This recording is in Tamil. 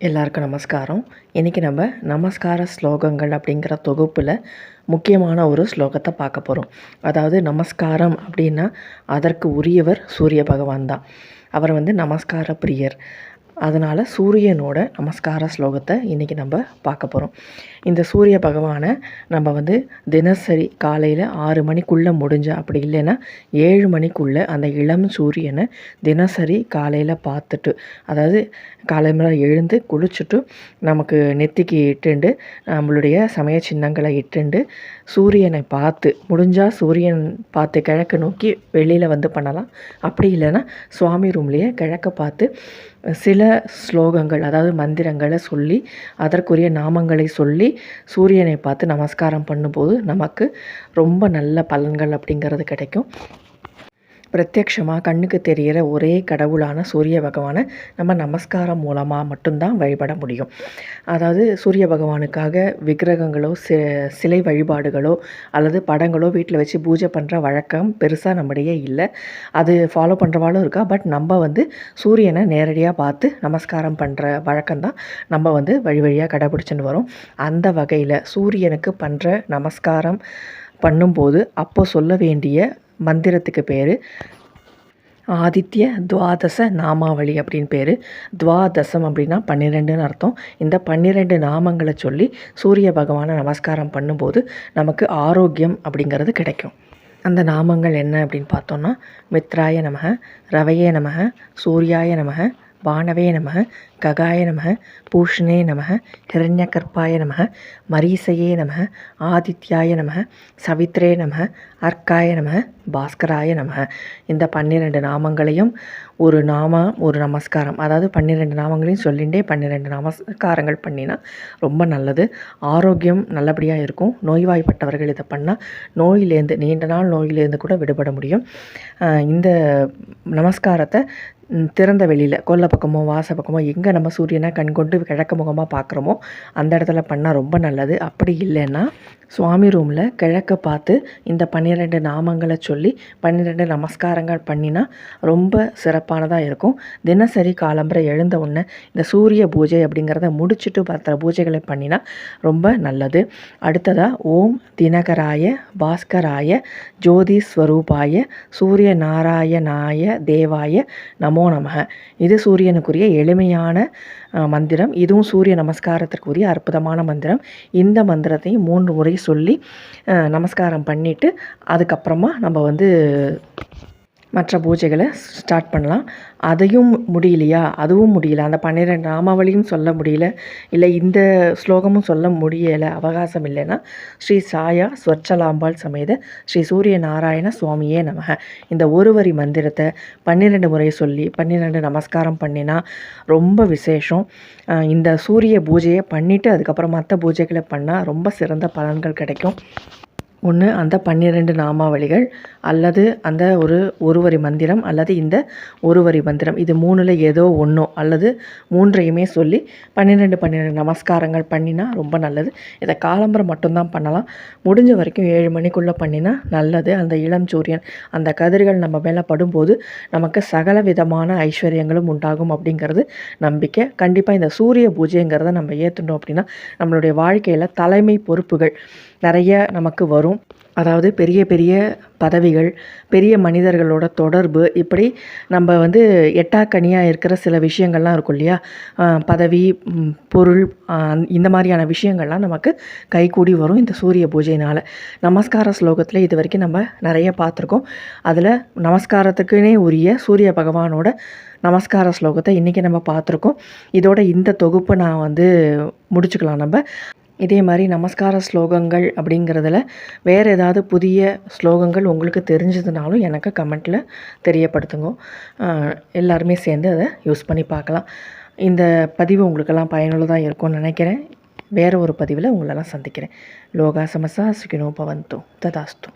எல்லாருக்கும் நமஸ்காரம். இன்றைக்கி நம்ம நமஸ்கார ஸ்லோகங்கள் அப்படிங்கிற தொகுப்பில் முக்கியமான ஒரு ஸ்லோகத்தை பார்க்க போகிறோம் அதாவது நமஸ்காரம் அப்படின்னா அதற்கு உரியவர் சூரிய பகவான் தான். அவர் வந்து நமஸ்கார பிரியர். அதனால் சூரியனோட நமஸ்கார ஸ்லோகத்தை இன்றைக்கி நம்ம பார்க்க போகிறோம் இந்த சூரிய பகவானை நம்ம வந்து தினசரி காலையில் ஆறு மணிக்குள்ளே முடிஞ்ச அப்படி இல்லைன்னா ஏழு மணிக்குள்ளே அந்த இளம் சூரியனை தினசரி காலையில் பார்த்துட்டு அதாவது காலையில் எழுந்து குளிச்சுட்டு நமக்கு நெத்திக்கு இட்டுண்டு நம்மளுடைய சமய சின்னங்களை இட்டுண்டு சூரியனை பார்த்து முடிஞ்சால் சூரியன் பார்த்து கிழக்கு நோக்கி வெளியில் வந்து பண்ணலாம். அப்படி இல்லைன்னா சுவாமி ரூம்லேயே கிழக்க பார்த்து சில ஸ்லோகங்கள் அதாவது மந்திரங்களை சொல்லி அதற்குரிய நாமங்களை சொல்லி சூரியனை பார்த்து நமஸ்காரம் பண்ணும்போது நமக்கு ரொம்ப நல்ல பலன்கள் அப்படிங்கிறது கிடைக்கும். பிரத்யக்ஷமாக கண்ணுக்கு தெரிகிற ஒரே கடவுளான சூரிய பகவானை நம்ம நமஸ்காரம் மூலமாக மட்டும்தான் வழிபட முடியும். அதாவது சூரிய பகவானுக்காக விக்கிரகங்களோ சி சிலை வழிபாடுகளோ அல்லது படங்களோ வீட்டில் வச்சு பூஜை பண்ணுற வழக்கம் பெருசாக நம்முடைய இல்லை. அது ஃபாலோ பண்ணுறவாலும் இருக்கா. பட் நம்ம வந்து சூரியனை நேரடியாக பார்த்து நமஸ்காரம் பண்ணுற வழக்கம்தான் நம்ம வந்து வழி வழியாக கடைபிடிச்சின்னு வரோம். அந்த வகையில் சூரியனுக்கு பண்ணுற நமஸ்காரம் பண்ணும்போது அப்போ சொல்ல வேண்டிய மந்திரத்துக்கு பேர். ஆதித்ய துவாதச நாமாவளி அப்படின்னு பேர். துவாதசம் அப்படின்னா பன்னிரெண்டுன்னு அர்த்தம். இந்த பன்னிரெண்டு நாமங்களை சொல்லி சூரிய பகவானை நமஸ்காரம் பண்ணும்போது நமக்கு ஆரோக்கியம் அப்படிங்கிறது கிடைக்கும். அந்த நாமங்கள் என்ன அப்படின்னு பார்த்தோன்னா மித்ராய நமக ரவையே நமக சூர்யாய நமக வானவே நமக ககாய நமக பூஷ்ணே நமக ஹிரண்யகற்பாய நமக மரீசையே நமக ஆதித்யாய நமக சவித்ரே நமக அர்க்காய நமக பாஸ்கராய நம. இந்த பன்னிரெண்டு நாமங்களையும் ஒரு நாம ஒரு நமஸ்காரம். அதாவது பன்னிரெண்டு நாமங்களையும் சொல்லிகிட்டே பன்னிரெண்டு நமஸ்காரங்கள் பண்ணினா ரொம்ப நல்லது. ஆரோக்கியம் நல்லபடியாக இருக்கும். நோய்வாய்ப்பட்டவர்கள் இதை பண்ணால் நோயிலேருந்து நீண்ட நாள் நோயிலேருந்து கூட விடுபட முடியும். இந்த நமஸ்காரத்தை திறந்த வெளியில் கொல்ல பக்கமோ வாச பக்கமோ எங்கே நம்ம சூரியனை கண் கொண்டு கிழக்கு முகமாக பார்க்குறோமோ அந்த இடத்துல பண்ணால் ரொம்ப நல்லது. அப்படி இல்லைன்னா சுவாமி ரூமில் கிழக்க பார்த்து இந்த பன்னிரெண்டு நாமங்களை சொல்லி பன்னிரெண்டு நமஸ்காரங்கள் பண்ணினா ரொம்ப சிறப்பானதாக இருக்கும். தினசரி காலம்பரை எழுந்த உடனே இந்த சூரிய பூஜை அப்படிங்கிறத முடிச்சுட்டு பார்த்த பூஜைகளை பண்ணினா ரொம்ப நல்லது. அடுத்ததாக ஓம் தினகராய பாஸ்கராய ஜோதி ஸ்வரூபாய சூரிய நாராயணாய தேவாய நமோ நமக. இது சூரியனுக்குரிய எளிமையான மந்திரம். இதுவும் சூரிய நமஸ்காரத்திற்குரிய அற்புதமான மந்திரம். இந்த மந்திரத்தையும் மூன்று முறை சொல்லி நமஸ்காரம் பண்ணிவிட்டு அதுக்கப்புறமா நம்ம வந்து மற்ற பூஜைகளை ஸ்டார்ட் பண்ணலாம். அதையும் முடியலையா? அதுவும் முடியல. அந்த பன்னிரெண்டு நாமாவளியும் சொல்ல முடியல. இல்லை இந்த ஸ்லோகமும் சொல்ல முடியலை. அவகாசம் இல்லைன்னா ஸ்ரீ சாயா ஸ்வச்சலாம்பாள் சமேத ஸ்ரீ சூரிய நாராயண சுவாமியே நமக. இந்த ஒரு வரி மந்திரத்தை பன்னிரெண்டு முறை சொல்லி பன்னிரெண்டு நமஸ்காரம் பண்ணினா ரொம்ப விசேஷம். இந்த சூரிய பூஜையை பண்ணிவிட்டு அதுக்கப்புறம் மற்ற பூஜைகளை பண்ணால் ரொம்ப சிறந்த பலன்கள் கிடைக்கும். ஒன்று அந்த பன்னிரெண்டு நாமாவளிகள் அல்லது அந்த ஒரு ஒரு வரி மந்திரம் அல்லது இந்த ஒரு வரி மந்திரம். இது மூணில் ஏதோ ஒன்றோ அல்லது மூன்றையுமே சொல்லி பன்னிரெண்டு பன்னிரெண்டு நமஸ்காரங்கள் பண்ணினா ரொம்ப நல்லது. இதை காலம்பரம் மட்டும்தான் பண்ணலாம். முடிஞ்ச வரைக்கும் ஏழு மணிக்குள்ளே பண்ணினா நல்லது. அந்த இளம் சூரியன் அந்த கதிர்கள் நம்ம மேலே படும்போது நமக்கு சகல விதமான ஐஸ்வர்யங்களும் உண்டாகும் அப்படிங்கிறது நம்பிக்கை. கண்டிப்பாக இந்த சூரிய பூஜைங்கிறத நம்ம ஏற்றுட்டோம் அப்படின்னா நம்மளுடைய வாழ்க்கையில் தலைமை பொறுப்புகள் நிறைய நமக்கு வரும். அதாவது பெரிய பெரிய பதவிகள் பெரிய மனிதர்களோட தொடர்பு இப்படி நம்ம வந்து எட்டாக்கனியாக இருக்கிற சில விஷயங்கள்லாம் இருக்கும் இல்லையா? பதவி பொருள் இந்த மாதிரியான விஷயங்கள்லாம் நமக்கு கைகூடி வரும் இந்த சூரிய பூஜையினால். நமஸ்கார ஸ்லோகத்தில் இது வரைக்கும் நம்ம நிறைய பார்த்துருக்கோம். அதில் நமஸ்காரத்துக்குனே உரிய சூரிய பகவானோட நமஸ்கார ஸ்லோகத்தை இன்றைக்கி நம்ம பார்த்துருக்கோம். இதோட இந்த தொகுப்பை நான் வந்து முடிச்சுக்கலாம் நம்ம. இதே மாதிரி நமஸ்கார ஸ்லோகங்கள் அப்படிங்கிறதுல வேறு ஏதாவது புதிய ஸ்லோகங்கள் உங்களுக்கு தெரிஞ்சதுனாலும் எனக்கு கமெண்ட்டில் தெரியப்படுத்துங்க. எல்லாருமே சேர்ந்து அதை யூஸ் பண்ணி பார்க்கலாம். இந்த பதிவு உங்களுக்கெல்லாம் பயனுள்ளதாக இருக்கும்னு நினைக்கிறேன். வேறு ஒரு பதிவில் உங்களெல்லாம் சந்திக்கிறேன். லோகா சமசா சுகினோ பவந்தோ ததாஸ்தோ.